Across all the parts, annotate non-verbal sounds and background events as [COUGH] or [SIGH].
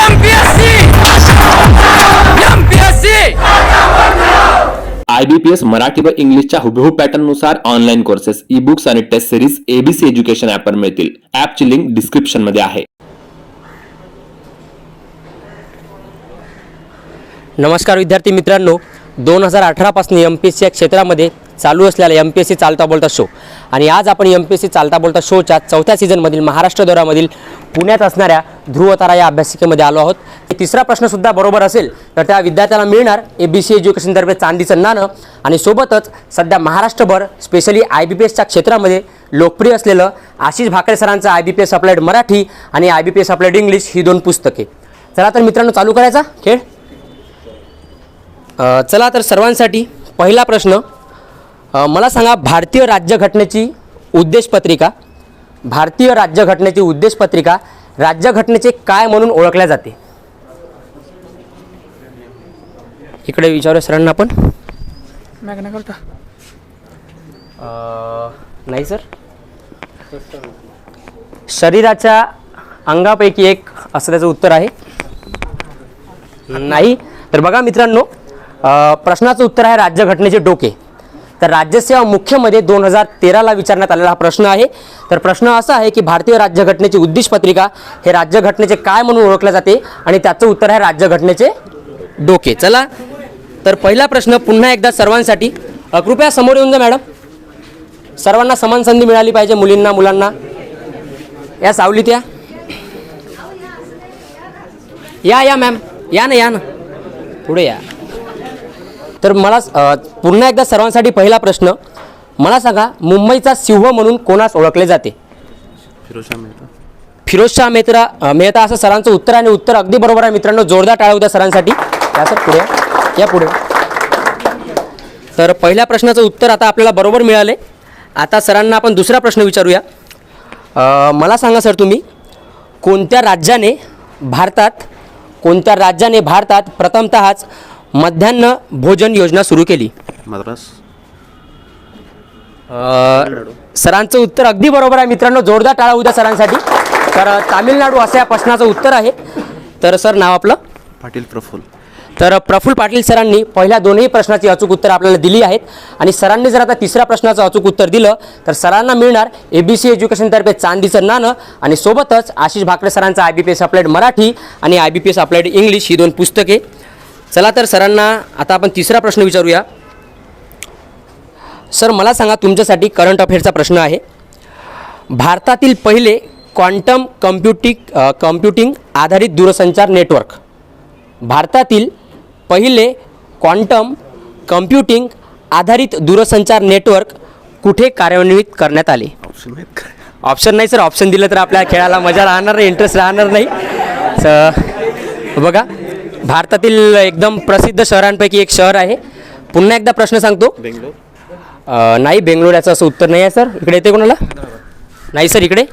MPSC MPSC I B P S Marathi व इंग्लिशच्या हुबेहूब पॅटर्ननुसार ऑनलाईन कोर्सेस ई बुक्स आणि टेस्ट सिरीज एबीसी एज्युकेशन ॲपवर मिळतील. ॲपची लिंक डिस्क्रिप्शनमध्ये आहे. नमस्कार विद्यार्थी मित्रांनो. दोन हजार अठरापासून एम पी सी या क्षेत्रामध्ये चालू असलेला एम पी एस सी चालता बोलता शो आणि आज आपण एम पी एस सी चालता बोलता शोच्या चौथ्या सीझनमधील महाराष्ट्र दौऱ्यामधील पुण्यात असणाऱ्या ध्रुवतारा या अभ्यासिकेमध्ये आलो आहोत. तिसरा प्रश्नसुद्धा बरोबर असेल तर त्या विद्यार्थ्याला मिळणार ए बी सी एज्युकेशनतर्फे चांदीचं नाणं आणि सोबतच सध्या महाराष्ट्रभर स्पेशली आय बी पी एसच्या क्षेत्रामध्ये लोकप्रिय असलेलं आशिष भाकरे सरांचं I B P S applied Marathi आणि I B P S applied English ही दोन पुस्तके. चला तर मित्रांनो चालू करायचा खेळ? चला तर सर्वांसाठी पहिला प्रश्न मला सांगा भारतीय राज्यघटनेची उद्देशपत्रिका भारतीय राज्यघटनेची उद्देशपत्रिका राज्यघटनेचे काय म्हणून ओळखल्या जाते? इकडे विचारूया सरांना आपण. नाही सर. शरीराच्या अंगापैकी एक असं त्याचं उत्तर आहे. नाही. तर बघा मित्रांनो प्रश्नाचं उत्तर आहे राज्यघटनेचे डोके. तर राज्यसेवा मुख्यमध्ये दोन हजार तेराला विचारण्यात आलेला हा प्रश्न आहे. तर प्रश्न असा आहे की भारतीय राज्यघटनेची उद्दिष्टपत्रिका हे राज्यघटनेचे काय म्हणून ओळखले जाते आणि त्याचं उत्तर आहे राज्यघटनेचे डोके. चला तर पहिला प्रश्न पुन्हा एकदा सर्वांसाठी. कृपया समोर येऊन जा मॅडम. सर्वांना समान संधी मिळाली पाहिजे मुलींना मुलांना. या सावलीत या. या या मॅम. या ना या ना. पुढे या. तर मला पुन्हा एकदा सर्वांसाठी पहिला प्रश्न मला सांगा मुंबईचा सिंह म्हणून कोणास ओळखले जाते? फिरोजशाह मेहता. अ, मेहता असं सरांचं उत्तर आणि उत्तर अगदी बरोबर आहे मित्रांनो जोरदार टाळ्या होत्या सरांसाठी. या सर पुढे या. पुढे. तर पहिल्या प्रश्नाचं उत्तर आता आपल्याला बरोबर मिळाले. आता सरांना आपण दुसरा प्रश्न विचारूया. मला सांगा सर तुम्ही कोणत्या राज्याने भारतात कोणत्या राज्याने भारतात प्रथमतःच मध्यान्ह भोजन योजना सुरू केली. मद्रास. सरांचं उत्तर अगदी बरोबर आहे मित्रांनो जोरदार टाळा उद्या सरांसाठी. तर अ, तामिळनाडू असं या प्रश्नाचं उत्तर आहे. तर सर नाव आपलं? पाटील प्रफुल्ल. तर प्रफुल्ल पाटील सरांनी पहिल्या दोनही प्रश्नाची अचूक उत्तर आपल्याला दिली आहेत. आणि सरांनी जर आता तिसऱ्या प्रश्नाचं अचूक उत्तर दिलं तर सरांना मिळणार ए बी सी एज्युकेशनतर्फे चांदीचं नाणं. आणि सोबतच आशिष भाकरे सरांचं I B P S applied Marathi आणि I B P S applied English ही दोन पुस्तके. चला तर सरांना आता आपण तिसरा प्रश्न विचारूया. सर मला सांगा तुमच्यासाठी करंट अफेअरचा प्रश्न आहे. भारतातील पहिले क्वांटम कम्प्युटिंग अ, कम्प्युटिंग आधारित दूरसंचार नेटवर्क भारतातील पहिले क्वांटम कम्प्युटिंग आधारित दूरसंचार नेटवर्क कुठे कार्यान्वित करण्यात आले? ऑप्शन नाही सर. ऑप्शन दिलं तर आपल्या खेळाला मजा राहणार नाही इंटरेस्ट राहणार नाही. स बघा. भारतातील एकदम प्रसिद्ध शहरांपैकी एक शहर आहे. पुन्हा एकदा प्रश्न सांगतो. बेंगलोर. नाही बेंगलोर याचं असं उत्तर नाही आहे सर. इकडे येते कोणाला? नाही सर इकडे?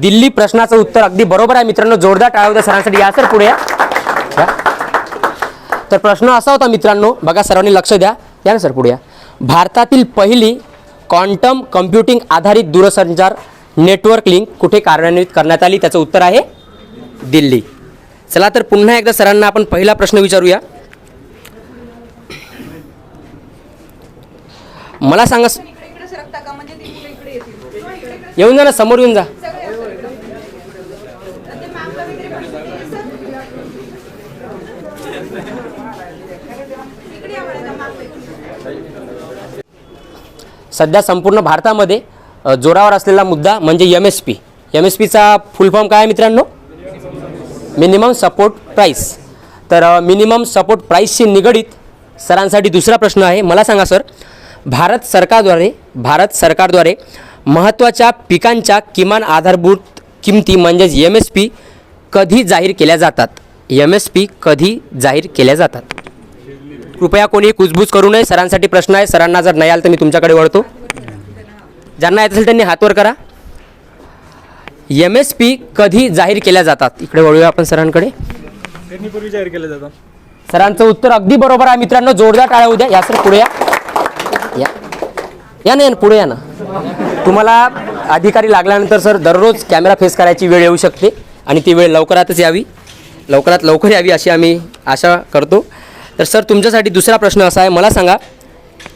दिल्ली. प्रश्नाचं उत्तर अगदी बरोबर आहे मित्रांनो. जोरदार टाळा होत्या सरांसाठी. या सर पुढे या. या. तर प्रश्न असा होता मित्रांनो. बघा सर्वांनी लक्ष द्या. या ना सर पुढे या. भारतातील पहिली क्वांटम कम्प्युटिंग आधारित दूरसंचार नेटवर्क लिंक कुठे कार्यान्वित करण्यात आली? त्याचं उत्तर आहे दिल्ली. चला तर पुन्हा एकदा सरांना आपण पहिला प्रश्न विचारूया. मला सांगा येऊन जा ना समोर येऊन जा. सध्या संपूर्ण भारतामध्ये जोरावर असलेला मुद्दा म्हणजे M S P M S पीचा फुल फॉर्म काय आहे मित्रांनो? मिनिमम सपोर्ट प्राईस तर मिनिमम सपोर्ट प्राईसशी निगडीत सरांसाठी दुसरा प्रश्न आहे. मला सांगा सर भारत सरकारद्वारे भारत सरकारद्वारे महत्त्वाच्या पिकांच्या किमान आधारभूत किमती म्हणजेच एम एस पी कधी जाहीर केल्या जातात? एम एस पी कधी जाहीर केल्या जातात? कृपया कोणी कुजबूज करू नये. सरांसाठी प्रश्न आहे. सरांना जर नाही आलं तर मी तुमच्याकडे वळतो. ज्यांना येत असेल त्यांनी हातवर करा. एम एस पी कधी जाहीर केल्या जातात? इकडे वळूया आपण सरांकडे. जाहीर केलं जातं सरांचं उत्तर अगदी बरोबर आहे मित्रांनो. जोरदार टाळ्या उद्या. या सर पुढे या. या. या ना या ना, पुढे या ना. तुम्हाला अधिकारी लागल्यानंतर सर दररोज कॅमेरा फेस करायची वेळ येऊ शकते आणि ती वेळ लवकरातच यावी. लवकरात लवकर यावी अशी आम्ही आशा करतो. तर सर तुमच्यासाठी दुसरा प्रश्न असा आहे. मला सांगा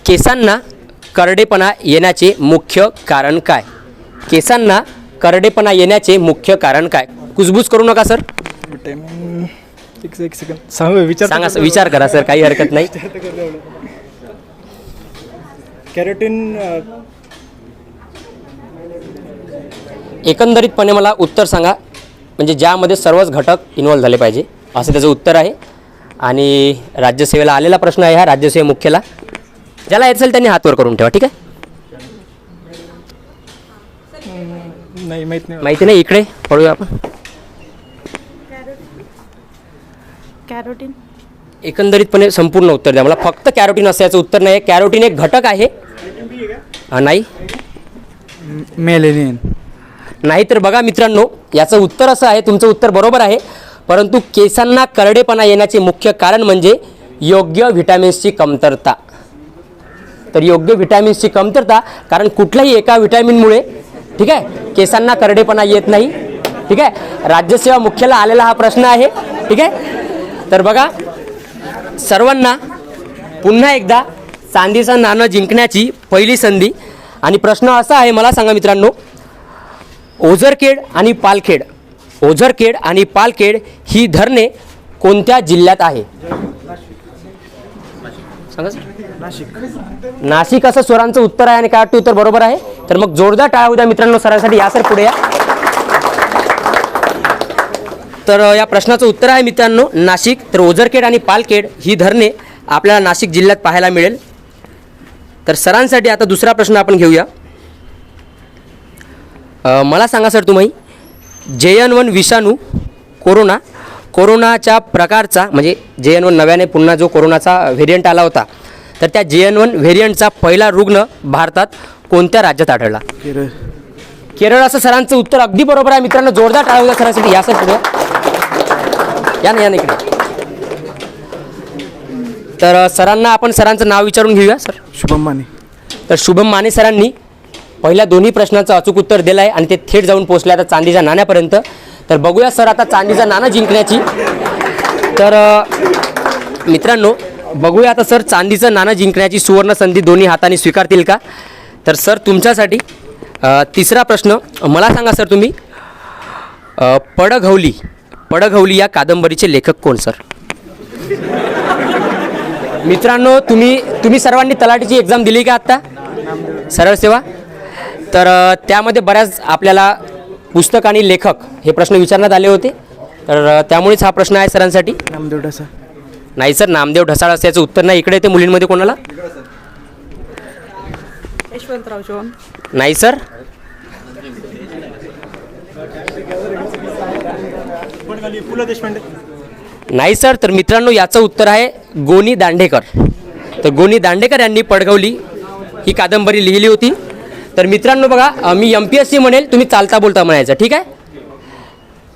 केसांना करडेपणा येण्याचे मुख्य कारण काय? केसांना करडेपणा येण्याचे मुख्य कारण काय? कुजबूज करू नका सर. टाइम एक एक सेकंड सांग विचार सांगा विचार करा सर काही हरकत नाही. [LAUGHS] कॅरेटीन एकंदरीतपणे मला उत्तर सांगा. म्हणजे ज्यामध्ये सर्वच घटक इन्वॉल्व्ह झाले पाहिजे. असं त्याचं उत्तर आहे. आणि राज्यसेवेला आलेला प्रश्न आहे हा राज्यसेवे मुख्यला. ज्याला येत असेल त्यांनी हात वर करून ठेवा ठीक आहे? नाही माहीत नाही. माहिती नाही इकडे पळूया आपण. कॅरोटीन. एकंदरीतपणे संपूर्ण उत्तर द्या. मला फक्त कॅरोटीन असं याचं उत्तर नाही आहे कॅरोटीन एक घटक आहे. हा, नाही. मेलेनियन. नाही तर बघा मित्रांनो याचं उत्तर असं आहे तुमचं उत्तर बरोबर आहे. परंतु केसांना करडेपणा येण्याचे मुख्य कारण म्हणजे योग्य व्हिटॅमिन्सची कमतरता. तर योग्य व्हिटॅमिन्सची कमतरता कारण कुठल्याही एका व्हिटॅमिनमुळे ठीक आहे? केसांना करडेपणा येत नाही. ठीक आहे? राज्यसेवा मुख्याला आलेला हा प्रश्न आहे. ठीक आहे? तर बघा सर्वांना पुन्हा एकदा चांदीचं नाणं जिंकण्याची पहिली संधी. आणि प्रश्न असा आहे मला सांगा मित्रांनो ओझरखेड आणि पालखेड. ओझरखेड आणि पालखेड ही धरणे कोणत्या जिल्ह्यात आहे? सांगा सर. नाशिक. असं स्वरांचं उत्तर आहे आणि काय वाटतं उत्तर बरोबर आहे? तर मग जोरदार टाळा उद्या मित्रांनो सरांसाठी या सर पुढे या. तर या प्रश्नाचं उत्तर आहे मित्रांनो नाशिक तर ओझरखेड आणि पालखेड ही धरणे आपल्याला नाशिक जिल्ह्यात पाहायला मिळेल. तर सरांसाठी आता दुसरा प्रश्न आपण घेऊया. मला सांगा सर तुम्ही जे एन वन विषाणू कोरोना कोरोनाच्या प्रकारचा म्हणजे जे एन वन नव्याने पुन्हा जो कोरोनाचा व्हेरियंट आला होता तर त्या जे एन वन व्हेरियंटचा पहिला रुग्ण भारतात कोणत्या राज्यात आढळला? केरळ. केरळ असं सरांचं उत्तर अगदी बरोबर आहे. मित्रांनो जोरदार टाळा सरांसाठी. या सर पुढे. या ना या ना इकडे. तर सरांना आपण सरांचं नाव विचारून घेऊया सर. शुभम माने. तर शुभम माने सरांनी पहिल्या दोन्ही प्रश्नाचं अचूक उत्तर दिलं आहे आणि ते थेट जाऊन पोचले आता चांदीच्या नाण्यापर्यंत. तर बघूया सर आता चांदीचं नाणं जिंकण्याची. तर मित्रांनो बघूया आता सर चांदीचं नाणं जिंकण्याची सुवर्ण संधी दोन्ही हाताने स्वीकारतील का? तर सर तुमच्यासाठी तिसरा प्रश्न मला सांगा सर तुम्ही पडघवली पडघवली या कादंबरीचे लेखक कोण सर? मित्रांनो तुम्ही तुम्ही सर्वांनी तलाठीची एक्झाम दिली का आत्ता? सरळ सेवा. तर त्यामध्ये बऱ्याच आपल्याला पुस्तक आणि लेखक हे प्रश्न विचारण्यात आले होते. तर त्यामुळेच हा प्रश्न आहे सरांसाठी. नामदेव ढसा नाही सर नामदेव ढसाळ असं याचं उत्तर नाही. इकडे येते मुलींमध्ये कोणाला? यशवंतराव चव्हाण नाही सर. पु ल देशपांडे नाही सर तर मित्रांनो याचं उत्तर आहे गोनी दांडेकर. तर गोनी दांडेकर यांनी पडगवली ही कादंबरी लिहिली होती. तर मित्रांनो बघा मी एम पी एस सी म्हणेल तुम्ही चालता बोलता म्हणायचं ठीक आहे?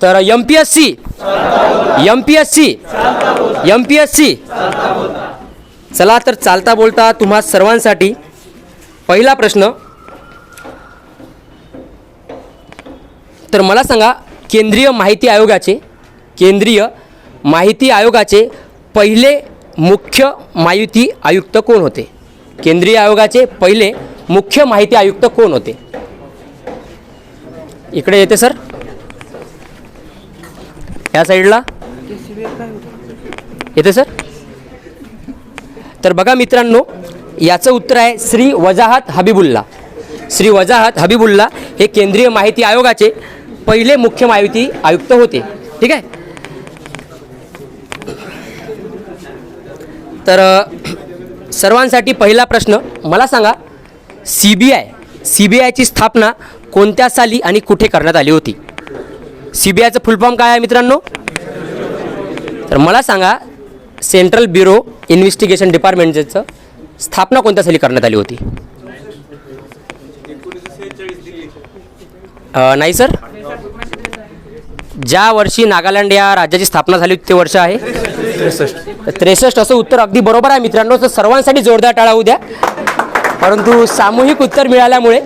तर M P S C M P S C M P S C चला तर चालता बोलता तुम्हा सर्वांसाठी पहिला प्रश्न. तर मला सांगा केंद्रीय माहिती आयोगाचे केंद्रीय माहिती आयोगाचे पहिले मुख्य माहिती आयुक्त कोण होते? केंद्रीय आयोगाचे पहिले मुख्य माहिती आयुक्त कोण होते? इकडे येते सर. या साईडला. येते सर. तर बघा मित्रांनो याचं उत्तर आहे श्री वजाहत हबीबुल्ला. श्री वजाहत हबीबुल्ला हे केंद्रीय माहिती आयोगाचे पहिले मुख्य माहिती आयुक्त होते. ठीक आहे? तर सर्वांसाठी पहिला प्रश्न मला सांगा C B I C B आयची स्थापना कोणत्या साली आणि कुठे करण्यात आली होती? सी बी आयचं फुल फॉर्म काय आहे मित्रांनो? तर मला सांगा सेंट्रल ब्युरो इन्व्हेस्टिगेशन डिपार्टमेंटचं स्थापना कोणत्या साली करण्यात आली होती? नाही सर? ज्या वर्षी नागालँड या राज्याची स्थापना झाली ते वर्ष आहे? तर त्रेसष्ट असं उत्तर अगदी बरोबर आहे मित्रांनो. तर सर्वांसाठी जोरदार टाळा होऊ द्या. परंतु सामूहिक उत्तर मिळाल्यामुळे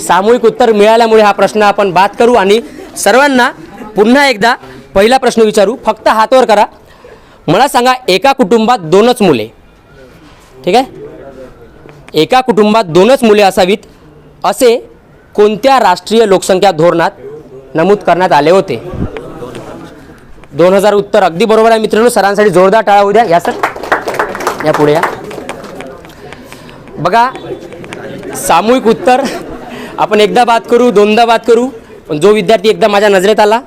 सामूहिक उत्तर मिळाल्यामुळे हा प्रश्न आपण बाद करू आणि सर्वांना पुन्हा एकदा पहिला प्रश्न विचारू. फक्त हातवर करा. मला सांगा एका कुटुंबात दोनच मुले. ठीक आहे? एका कुटुंबात दोनच मुले असावीत असे कोणत्या राष्ट्रीय लोकसंख्या धोरणात नमूद करण्यात आले होते? दोन हजार उत्तर अगदी बरोबर आहे मित्रांनो. सरांसाठी जोरदार टाळा उद्या या सर. या पुढे या. बघा सामूहिक उत्तर. आपण एकदा बात करू दोनदा बात करू पण जो विद्यार्थी एकदा माझ्या नजरेत आला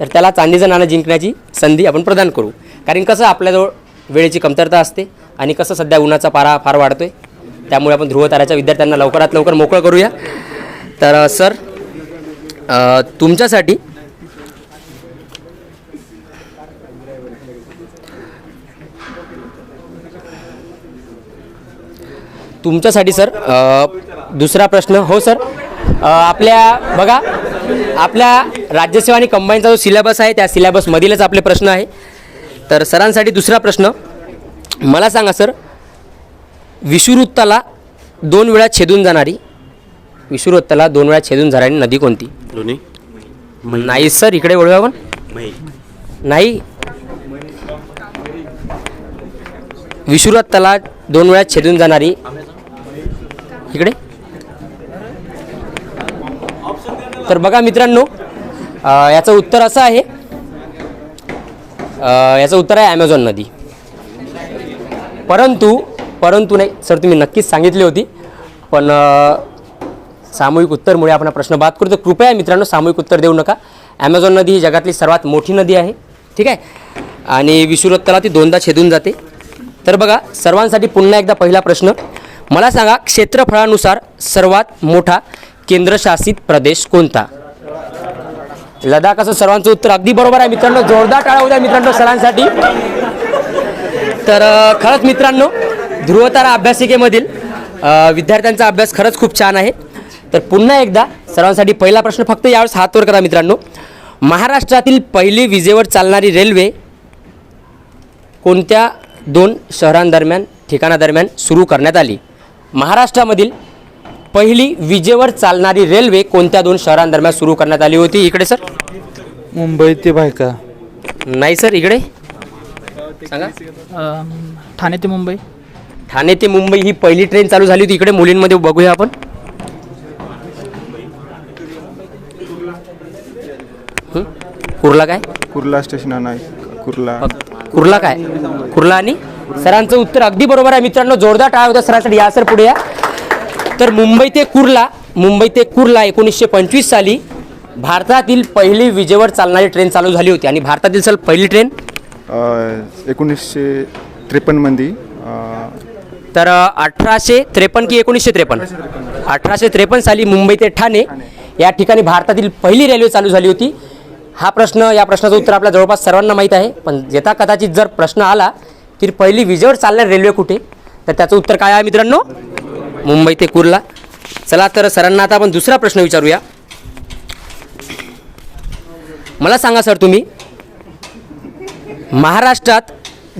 तर त्याला चांदीचं नाणं जिंकण्याची संधी आपण प्रदान करू. कारण कसं आपल्याजवळ वेळेची कमतरता असते आणि कसं सध्या उन्हाचा पारा फार वाढतो आहे त्यामुळे आपण ध्रुवताराच्या विद्यार्थ्यांना लवकरात लवकर मोकळं करूया. तर सर तुमच्यासाठी तुमच्यासाठी सर. दुसरा प्रश्न. हो सर. आपल्या बघा आपल्या राज्यसेवा आणि कंबाईनचा जो सिलेबस आहे त्या सिलेबसमधीलच आपले प्रश्न आहे. तर सरांसाठी दुसरा प्रश्न. मला सांगा सर विषुवृत्ताला दोन वेळा छेदून जाणारी विषुवृत्ताला दोन वेळा छेदून जाणारी नदी कोणती? नाही सर इकडे वळूया आपण. नाही. विषुवृत्ताला दोन वेळा छेदून जाणारी इकडे. तर बघा मित्रांनो याचं उत्तर असं आहे. याचं उत्तर आहे ॲमेझॉन नदी. परंतु परंतु नाही सर तुम्ही नक्कीच सांगितली होती. पण सामूहिक उत्तरमुळे आपण प्रश्न बाद करू. तर कृपया मित्रांनो सामूहिक उत्तर देऊ नका. ॲमेझॉन नदी ही जगातली सर्वात मोठी नदी आहे. ठीक आहे? आणि विषुवृत्ताला ती दोनदा छेदून जाते. तर बघा सर्वांसाठी पुन्हा एकदा पहिला प्रश्न. मला सांगा क्षेत्रफळानुसार सर्वात मोठा केंद्रशासित प्रदेश कोणता? लडाख असं सर्वांचं उत्तर अगदी बरोबर आहे मित्रांनो. जोरदार टाळा होत्या मित्रांनो सरांसाठी. तर खरंच मित्रांनो ध्रुवतारा अभ्यासिकेमधील विद्यार्थ्यांचा अभ्यास खरंच खूप छान आहे. तर पुन्हा एकदा सर्वांसाठी पहिला प्रश्न फक्त यावेळेस हातवर करा मित्रांनो. महाराष्ट्रातील पहिली विजेवर चालणारी रेल्वे कोणत्या दोन शहरांदरम्यान ठिकाणादरम्यान सुरू करण्यात आली? महाराष्ट्रामधील पहिली विजेवर चालणारी रेल्वे कोणत्या दोन शहरांदरम्यान सुरू करण्यात आली होती? इकडे सर. मुंबई ते भायका नाही सर इकडे. सांगा. ठाणे ते मुंबई. ठाणे ते मुंबई ही पहिली ट्रेन चालू झाली होती. इकडे मुलींमध्ये बघूया आपण. हं? कुर्ला काय? कुर्ला स्टेशन नाही कुर्ला. कुर्ला काय? कुर्ला आणि? सरांचं उत्तर अगदी बरोबर आहे. मित्रांनो जोरदार टाळा होता सरांसाठी. या सर पुढे या. तर मुंबई ते कुर्ला मुंबई ते कुर्ला एकोणीसशे पंचवीस साली भारतातील पहिली विजेवर चालणारी ट्रेन चालू झाली होती. आणि भारतातील सर पहिली ट्रेन? एकोणीसशे त्रेपन्नमध्ये तर अठराशे त्रेपन्न की एकोणीसशे त्रेपन्न? अठराशे त्रेपन्न साली मुंबई ते ठाणे या ठिकाणी भारतातील पहिली रेल्वे चालू झाली होती. हा प्रश्न या प्रश्नाचं उत्तर आपल्या जवळपास सर्वांना माहीत आहे. पण येता कदाचित जर प्रश्न आला की पहिली विजेवर चालणारी रेल्वे कुठे? तर त्याचं उत्तर काय आहे मित्रांनो? मुंबई ते कुर्ला. चला तर सरांना आता आपण दुसरा प्रश्न विचारूया. मला सांगा सर तुम्ही महाराष्ट्रात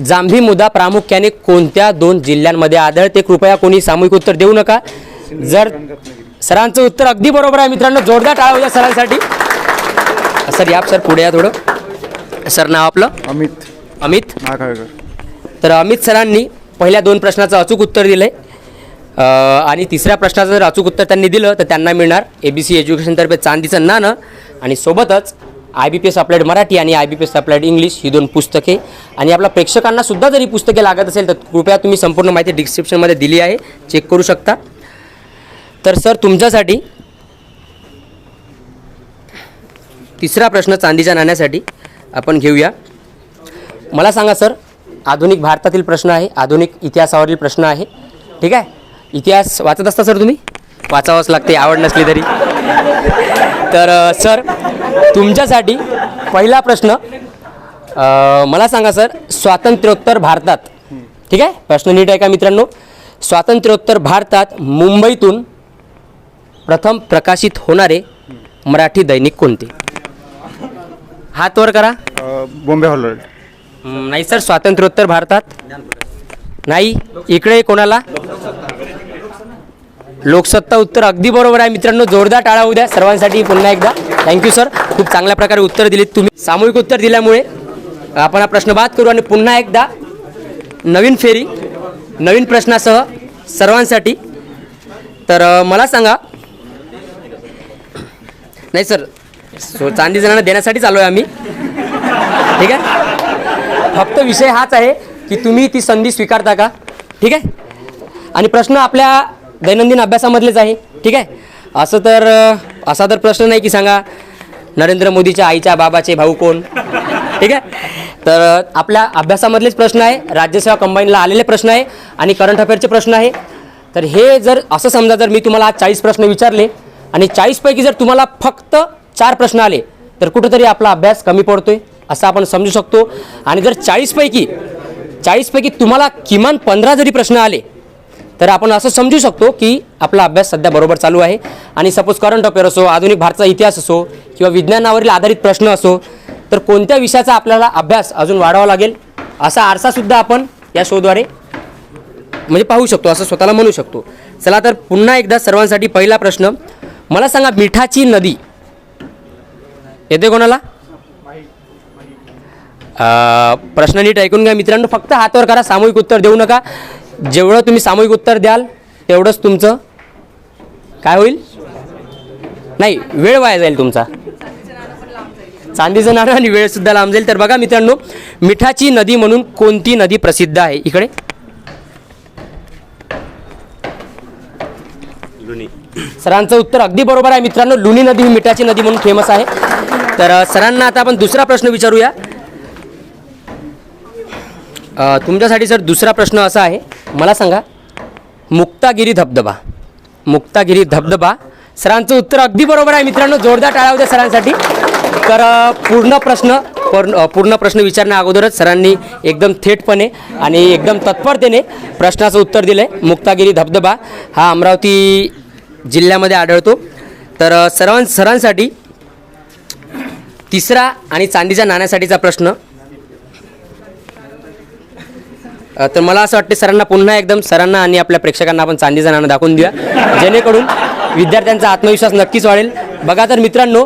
जांभी मुदा प्रामुख्याने कोणत्या दोन जिल्ह्यांमध्ये आढळते? कृपया कोणी सामूहिक उत्तर देऊ नका. जर सरांचं उत्तर अगदी बरोबर आहे मित्रांनो जोरदार टाळा होत्या सरांसाठी. सर या सर पुढे या थोडं. सर नाव आपलं? अमित. अमित. नागाळकर. तर अमित सरांनी पहिल्या दोन प्रश्नाचं अचूक उत्तर दिलं आहे आणि तिसऱ्या प्रश्नाचं जर अचूक उत्तर त्यांनी दिलं तर त्यांना मिळणार ए बी सी एज्युकेशनतर्फे चांदीचं नाणं. आणि सोबतच I B P S applied Marathi आणि I B P S applied English ही दोन पुस्तके. आणि आपल्या प्रेक्षकांना सुद्धा जरी पुस्तके लागत असेल तर कृपया तुम्ही संपूर्ण माहिती डिस्क्रिप्शनमध्ये दिली आहे. चेक करू शकता. तर सर तुमच्यासाठी तिसरा प्रश्न चांदीच्या नाण्यासाठी आपण घेऊया. मला सांगा सर आधुनिक भारतातील प्रश्न आहे आधुनिक इतिहासावरील प्रश्न आहे. ठीक आहे? इतिहास वाचत असता सर तुम्ही? वाचावंच लागते आवड नसली तरी. तर सर तुमच्यासाठी पहिला प्रश्न मला सांगा सर स्वातंत्र्योत्तर भारतात ठीक आहे? प्रश्न नीट आहे का मित्रांनो. स्वातंत्र्योत्तर भारतात मुंबईतून प्रथम प्रकाशित होणारे मराठी दैनिक कोणते? हात वर करा. बॉम्बे हॉलर्ड नाही सर स्वातंत्र्योत्तर भारतात. नाही? इकडे कोणाला? लोकसत्ता उत्तर अगदी बरोबर आहे मित्रांनो जोरदार टाळा उद्या सर्वांसाठी पुन्हा एकदा. थँक्यू सर खूप चांगल्या प्रकारे उत्तर दिलीत तुम्ही. सामूहिक उत्तर दिल्यामुळे आपण हा प्रश्न बाद करू आणि पुन्हा एकदा नवीन फेरी नवीन प्रश्नासह सर्वांसाठी. तर मला सांगा. नाही सर. सो चांदी जणांना देण्यासाठीच आलो आहे आम्ही. ठीक आहे? फक्त विषय हाच आहे की तुम्ही ती संधी स्वीकारता का? ठीक आहे? आणि प्रश्न आपल्या दैनंदिन अभ्यासामधलेच आहे. ठीक आहे? असं तर असा तर प्रश्न नाही की सांगा नरेंद्र मोदीच्या आईच्या बाबाचे भाऊ कोण? ठीक आहे? तर आपल्या अभ्यासामधलेच प्रश्न आहे. राज्यसेवा कंबाईनला आलेले प्रश्न आहे आणि करंट अफेअरचे प्रश्न आहे. तर हे जर असं समजा जर मी तुम्हाला आज चाळीस प्रश्न विचारले आणि चाळीसपैकी जर तुम्हाला फक्त चार प्रश्न आले तर कुठंतरी आपला अभ्यास कमी पडतोय. असं आपण समजू शकतो. आणि जर चाळीसपैकी चाळीसपैकी तुम्हाला किमान पंधरा जरी प्रश्न आले तर आपण असं समजू शकतो की आपला अभ्यास सध्या बरोबर चालू आहे. आणि सपोज करंट अफेअर असो आधुनिक भारताचा इतिहास असो किंवा विज्ञानावरील आधारित प्रश्न असो तर कोणत्या विषयाचा आपल्याला अभ्यास अजून वाढावा लागेल असा आरसासुद्धा आपण या शोद्वारे म्हणजे पाहू शकतो असं स्वतःला म्हणू शकतो. चला तर पुन्हा एकदा सर्वांसाठी पहिला प्रश्न मला सांगा मिठाची नदी येते कोणाला? प्रश्न नीट ऐकून घ्या. मित्रांनो फक्त हातावर करा. सामूहिक उत्तर देऊ नका. जेवढं तुम्ही सामूहिक उत्तर द्याल तेवढंच तुमचं काय होईल? नाही वेळ वाया जाईल तुमचा. चांदीचं नाणं आणि वेळसुद्धा लांब जाईल. तर बघा मित्रांनो मिठाची नदी म्हणून कोणती नदी प्रसिद्ध आहे? इकडे. सरांचं उत्तर अगदी बरोबर आहे मित्रांनो. लुणी नदी ही मिठाची नदी म्हणून फेमस आहे. तर सरांना आता आपण दुसरा प्रश्न विचारूया. तुमच्यासाठी सर दुसरा प्रश्न असा आहे. मला सांगा मुक्तागिरी धबधबा मुक्तागिरी धबधबा सरांचं उत्तर अगदी बरोबर आहे मित्रांनो जोरदार टाळा होत्या सरांसाठी. तर पूर्ण प्रश्न पूर्ण पूर्ण प्रश्न विचारण्या अगोदरच सरांनी एकदम थेटपणे आणि एकदम तत्परतेने प्रश्नाचं उत्तर दिलं आहे मुक्तागिरी धबधबा हा अमरावती जिल्ह्यामध्ये आढळतो. तर सर्वां सरांसाठी तिसरा आणि चांदीच्या नाण्यासाठीचा प्रश्न अ, तर मला असं वाटतं सरांना पुन्हा एकदम सरांना आणि आपल्या प्रेक्षकांना आपण चांदीचं नाणं दाखवून देऊया. जेणेकरून विद्यार्थ्यांचा आत्मविश्वास नक्कीच वाढेल. बघा तर मित्रांनो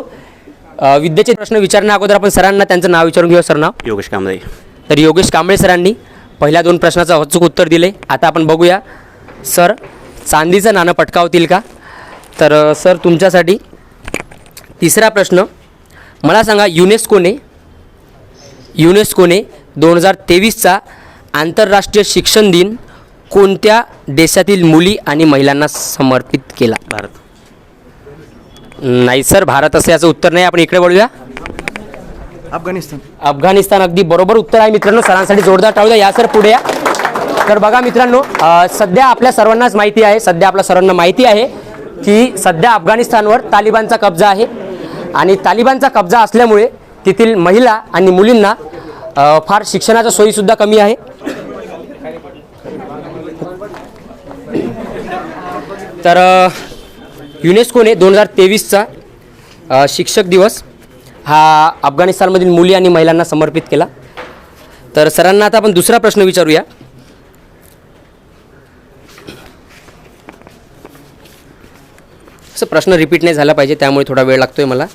विद्येचे प्रश्न विचारण्या अगोदर आपण सरांना त्यांचं नाव विचारून घेऊया. सर नाव? योगेश कांबळे. तर योगेश कांबळे सरांनी पहिल्या दोन प्रश्नाचं अचूक उत्तर दिले. आता आपण बघूया. सर चांदीचं नाणं पटकावतील का? तर सर तुमच्यासाठी तिसरा प्रश्न. मला सांगा युनेस्कोने युनेस्कोने दोन हजार तेवीसचा आंतरराष्ट्रीय शिक्षण दिन कोणत्या देशातील मुली आणि महिलांना समर्पित केला? भारत. नाही सर भारत असं याचं उत्तर नाही. आपण इकडे वळूया. अफगाणिस्तान. अफगाणिस्तान अगदी बरोबर उत्तर आहे मित्रांनो. सरांसाठी जोरदार टाळूया. या सर पुढे या. तर बघा मित्रांनो सध्या आपल्या सर्वांनाच माहिती आहे सध्या आपल्या सर्वांना माहिती आहे की सध्या अफगाणिस्तानवर तालिबानचा कब्जा आहे. आणि तालिबानचा कब्जा असल्यामुळे तेथील महिला आणि मुलींना फार शिक्षणाच्या सोयीसुद्धा कमी आहे. तर युनेस्कोने दोन हजार तेवीसचा शिक्षक दिवस हा अफगाणिस्तानमधील मुली आणि महिलांना समर्पित केला. तर सरांना आता आपण दुसरा प्रश्न विचारूया. असं प्रश्न रिपीट नाही झाला पाहिजे त्यामुळे थोडा वेळ लागतोय मला.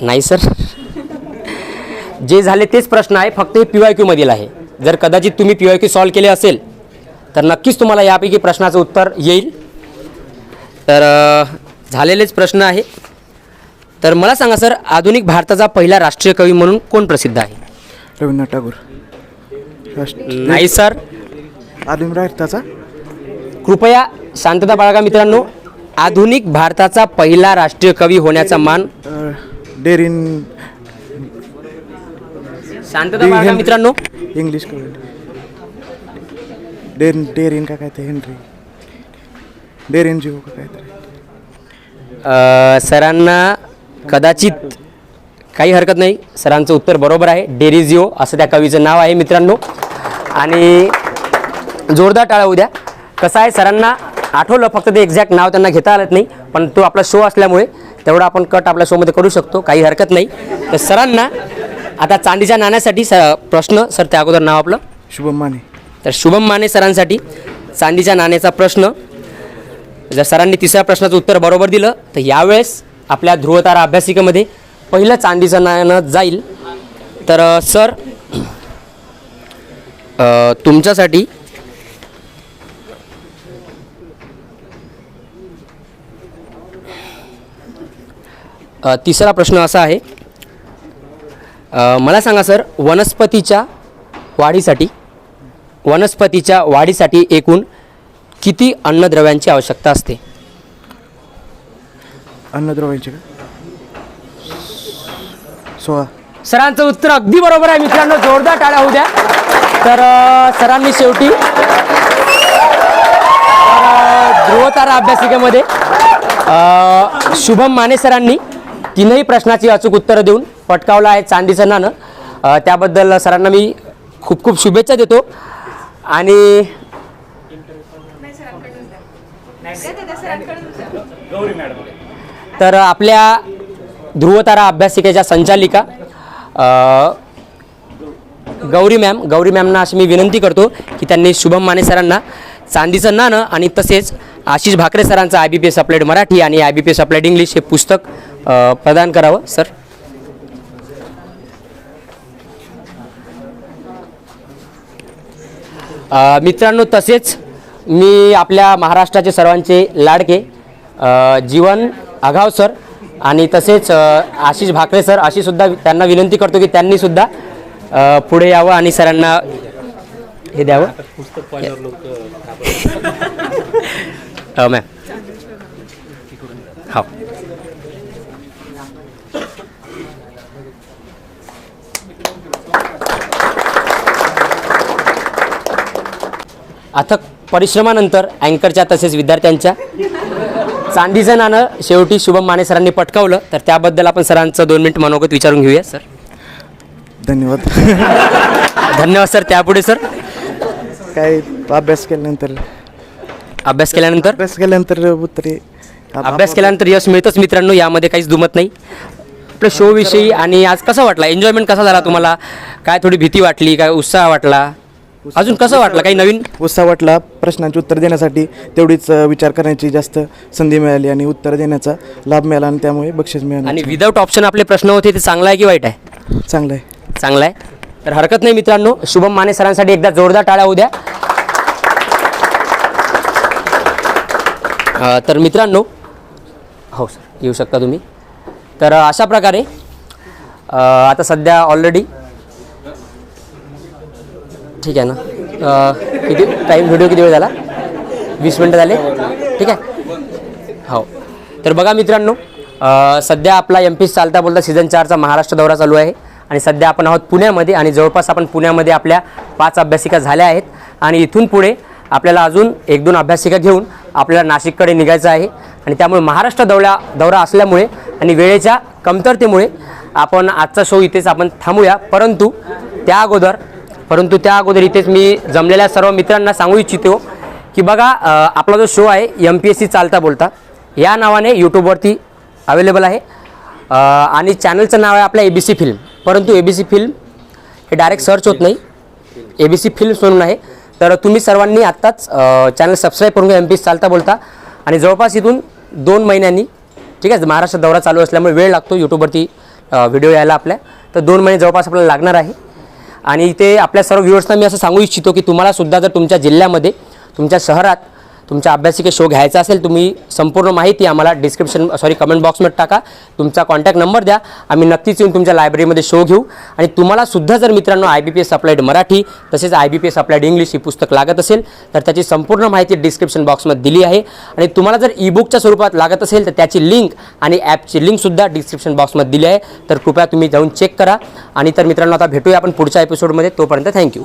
नाही सर. जे झाले तेच प्रश्न आहे फक्त हे पी वाय क्यूमधील आहे. जर कदाचित तुम्ही पी वाय क्यू सॉल्व केले असेल तर नक्कीच तुम्हाला यापैकी प्रश्नाचं उत्तर येईल. तर झालेलेच प्रश्न आहे. तर मला सांगा सर आधुनिक भारताचा पहिला राष्ट्रीय कवी म्हणून कोण प्रसिद्ध आहे? रवींद्रनाथ टागोर. नाही सर. आदिम भारताचा? कृपया शांतता बाळगा मित्रांनो. आधुनिक भारताचा पहिला राष्ट्रीय कवी होण्याचा मान डेरिन शांतता बाळगा मित्रांनो. इंग्लिश डेरिन डेरिन का काय ते हेनरी डेरिन जीव का काय अ, सरांना कदाचित काही हरकत नाही. सरांचं उत्तर बरोबर आहे. डेरिझिओ असं त्या कवीचं नाव आहे मित्रांनो. आणि जोरदार टाळा उद्या कसं आहे सरांना आठवलं फक्त ते एक्झॅक्ट नाव त्यांना घेता आलं नाही पण तो आपला शो असल्यामुळे तेवढा आपण कट आपल्या शोमध्ये करू शकतो. काही हरकत नाही. तर सरांना आता चांदीच्या नाण्यासाठी स प्रश्न सर त्या अगोदर नाव आपलं? शुभम माने. तर शुभम माने सरांसाठी चांदीच्या नाण्याचा प्रश्न. जर सरांनी तिसऱ्या प्रश्नाचं उत्तर बरोबर दिलं तर यावेळेस आपल्या ध्रुवतारा अभ्यासिकेमध्ये पहिलं चांदीचं नाणं जाईल. तर सर तुमच्यासाठी तिसरा प्रश्न असा आहे मला सांगा सर वनस्पतीच्या वाढीसाठी वनस्पतीच्या वाढीसाठी एकूण किती अन्नद्रव्यांची आवश्यकता असते? अन्नद्रव्यांचे का? सोळा. सरांचं उत्तर अगदी बरोबर आहे मित्रांनो जोरदार टाळ्या होऊ द्या. तर सरांनी शेवटी ध्रुवतारा अभ्यासिकेमध्ये शुभम माने सरांनी तीनही प्रश्नाची अचूक उत्तरं देऊन पटकावलं आहे चांदीचं नाणं त्याबद्दल सरांना मी खूप खूप शुभेच्छा देतो. आणि तर आपल्या ध्रुवतारा अभ्यासिकेच्या संचालिका गौरी मॅम गौरी मॅमना अशी मी विनंती करतो की त्यांनी शुभम माने सरांना चांदीचं नाणं आणि तसेच आशिष भाकरे सरांचं I B P S applied Marathi आणि I B P S applied English हे पुस्तक प्रदान करावं सर? मित्रांनो तसेच मी आपल्या महाराष्ट्राचे सर्वांचे लाडके जीवन आघाव सर आणि तसेच आशिष भाकरे सर अशी सुद्धा त्यांना विनंती करतो की त्यांनी सुद्धा अ, पुढे यावं आणि सरांना हे द्यावं. अ, मॅम. हो. अथक परिश्रमानंतर अँकरच्या तसेच विद्यार्थ्यांच्या चांदीचं नाणं शेवटी शुभम माने सरांनी पटकावलं. तर त्याबद्दल आपण सरांचं दोन मिनिट मनोगत विचारून घेऊया सर. धन्यवाद. धन्यवाद सर. त्यापुढे सर? काय अभ्यास केल्यानंतर. अभ्यास केल्यानंतर? अभ्यास केल्यानंतर उत्तरे. अभ्यास केल्यानंतर यश मिळतंच मित्रांनो. यामध्ये काहीच दुमत नाही. आपल्या शोविषयी आणि आज कसा वाटला? एन्जॉयमेंट कसा झाला तुम्हाला? काय थोडी भीती वाटली? काय उत्साह वाटला? अजून कसं वाटलं? काही नवीन? उत्साह वाटला प्रश्नांची उत्तर देण्यासाठी. तेवढीच अ, विचार करण्याची जास्त संधी मिळाली आणि उत्तर देण्याचा लाभ मिळाला आणि त्यामुळे बक्षीस मिळालं. आणि विदाऊट ऑप्शन आपले प्रश्न होते ते चांगलं आहे की वाईट आहे? चांगलं आहे. चांगला आहे. तर हरकत नाही मित्रांनो. शुभम माने सरांसाठी एकदा जोरदार टाळ्या होऊ द्या. अ, तर मित्रांनो हो सर येऊ शकता तुम्ही. तर अ, अशा प्रकारे अ, आता सध्या ऑलरेडी ठीक आहे ना. किती? टाईम व्हिडिओ किती वेळ झाला? वीस मिनटं झाले? ठीक आहे. हो. तर बघा मित्रांनो सध्या आपला एम पी चालता बोलता सीझन चारचा महाराष्ट्र दौरा चालू आहे. आणि सध्या आपण आहोत पुण्यामध्ये आणि जवळपास आपण पुण्यामध्ये आपल्या पाच अभ्यासिका झाल्या आहेत. आणि इथून पुढे आपल्याला अजून एक दोन अभ्यासिका घेऊन आपल्याला नाशिककडे निघायचं आहे. आणि त्यामुळे महाराष्ट्र दौरा दौरा असल्यामुळे आणि वेळेच्या कमतरतेमुळे आपण आजचा शो इथेच आपण थांबूया. परंतु त्या अगोदर परंतु त्या अगोदर इथेच मी जमलेल्या सर्व मित्रांना सांगू इच्छितो की बघा आपला जो शो आहे एम पी एस सी चालता बोलता या नावाने यूट्यूबवरती अवेलेबल आहे. आणि चॅनलचं नाव आहे आपलं ए बी सी फिल्म परंतु ए बी सी फिल्म हे डायरेक्ट सर्च होत नाही. ए बी सी फिल्म्स म्हणून आहे. तर तुम्ही सर्वांनी आत्ताच चॅनल सबस्क्राईब करून घ्या एम पी एस चालता बोलता. आणि जवळपास इथून दोन महिन्यांनी ठीक आहे महाराष्ट्र दौरा चालू असल्यामुळे वेळ लागतो यूट्यूबवरती व्हिडिओ यायला आपल्या. तर दोन महिने जवळपास आपल्याला लागणार आहे. आणि इथे आपल्या सर्व व्ह्युअर्सना मी असं सांगू इच्छितो की तुम्हाला सुद्धा जर तुमच्या जिल्ह्यामध्ये तुमच्या शहरात तुमच्या अभ्यासिके शो घ्यायचा असेल तुम्ही संपूर्ण माहिती आम्हाला डिस्क्रिप्शन सॉरी कमेंट बॉक्समध्ये टाका. तुमचा कॉन्टॅक्ट नंबर द्या. आम्ही नक्कीच येऊन तुमच्या लायब्ररीमध्ये शो घेऊ. आणि तुम्हालासुद्धा जर मित्रांनो I B P S applied Marathi तसेच I B P S applied English ही पुस्तक लागत असेल तर त्याची संपूर्ण माहिती डिस्क्रिप्शन बॉक्समध्ये दिली आहे. आणि तुम्हाला जर ई बुकच्या स्वरूपात लागत असेल तर त्याची लिंक आणि ॲपची लिंकसुद्धा डिस्क्रिप्शन बॉक्समध्ये दिली आहे. तर कृपया तुम्ही जाऊन चेक करा. आणि तर मित्रांनो आता भेटूया आपण पुढच्या एपिसोडमध्ये तोपर्यंत थँक्यू